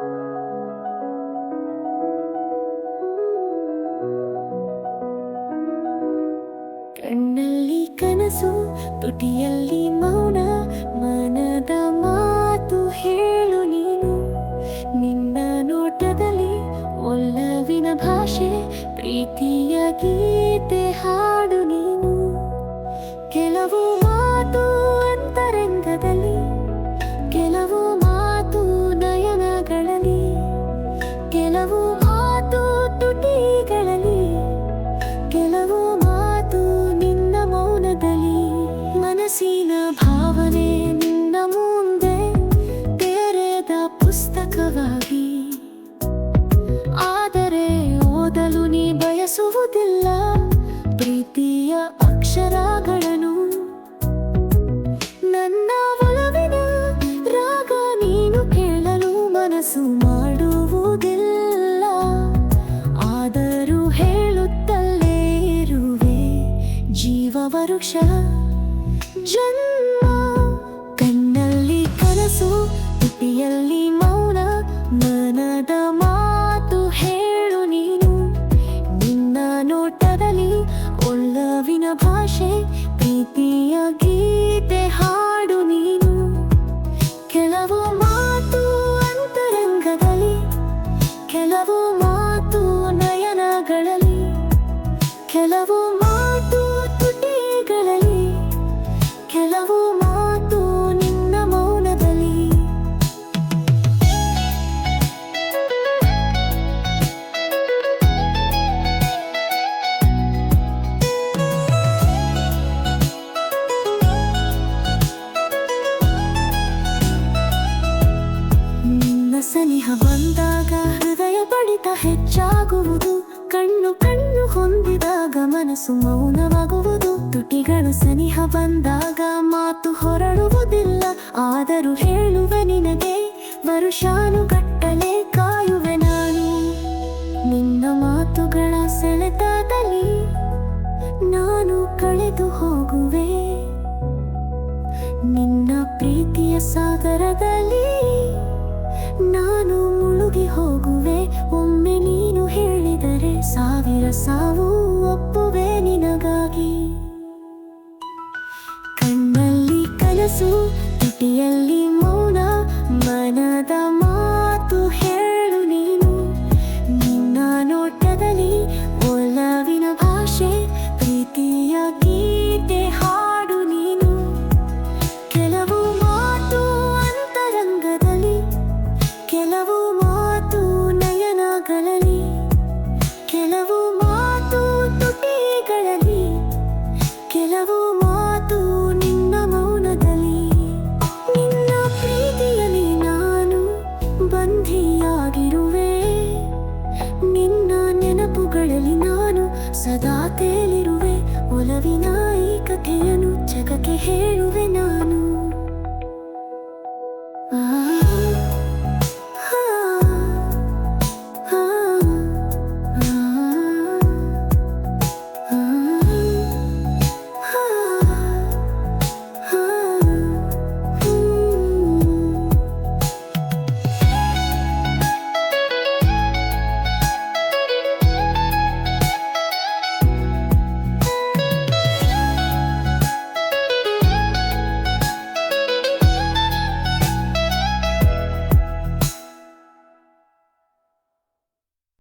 ಕಣ್ಣಲ್ಲಿ ಕನಸು, ತುಟಿಯಲ್ಲಿ ಮೌನ, ಮನದ ಮಾತು ಹೇಳು ನೀನು. ನಿನ್ನ ನೋಟದಲ್ಲಿ ಒಲ್ಲವಿನ ಭಾಷೆ, ಪ್ರೀತಿಯ ಗೀತೆ ಹಾಡು ನೀನು. ಕೆಲವು ಕೆಲವು ಮಾತು ಕೆಲವು ಮಾತು ನಿನ್ನ ಮನಸ್ಸಿನ ಭಾವನೆ ನಿನ್ನ ಮುಂದೆ ತೆರೆದ ಪುಸ್ತಕವಾಗಿ. ಆದರೆ ಬಯಸುವುದಿಲ್ಲ, ಪ್ರೀತಿಯ ಅಕ್ಷರಗಳನ್ನು รักฉัน ಸನಿಹ ಬಂದಾಗ ಹೃದಯ ಬಡಿತ ಹೆಚ್ಚಾಗುವುದು. ಕಣ್ಣು ಕಣ್ಣು ಹೊಂದಿದಾಗ ಮನಸ್ಸು ಮೌನವಾಗುವುದು. ತುಟಿಗಳು ಸನಿಹ ಬಂದಾಗ ಮಾತು ಹೊರಡುವುದಿಲ್ಲ. ಆದರೂ ಹೇಳುವೆ ನಿನಗೆ ವರುಷಾನುಗಟ್ಟಲೆ ಕಾಯುವೆ ನಾನು. ನಿನ್ನ ಮಾತುಗಳ ಸೆಳೆತದಲ್ಲಿ ನಾನು ಕಳೆದು ಹೋಗುವೆ. ನಿನ್ನ ಪ್ರೀತಿಯ ಸಾಗರದಲ್ಲಿ ಸಾವು ಒಪ್ಪುವೆ ನಿನಗಾಗಿ. ಕಣ್ಣಲ್ಲಿ ಕನಸು ತುಟಿಯಲ್ಲಿ ಸದಾ ತೇಲಿರುವೆ ಒಲವಿನ ಈ ಕಥೆಯನ್ನು ಜಗಕ್ಕೆ ಹೇಳುವೆ ನಾನು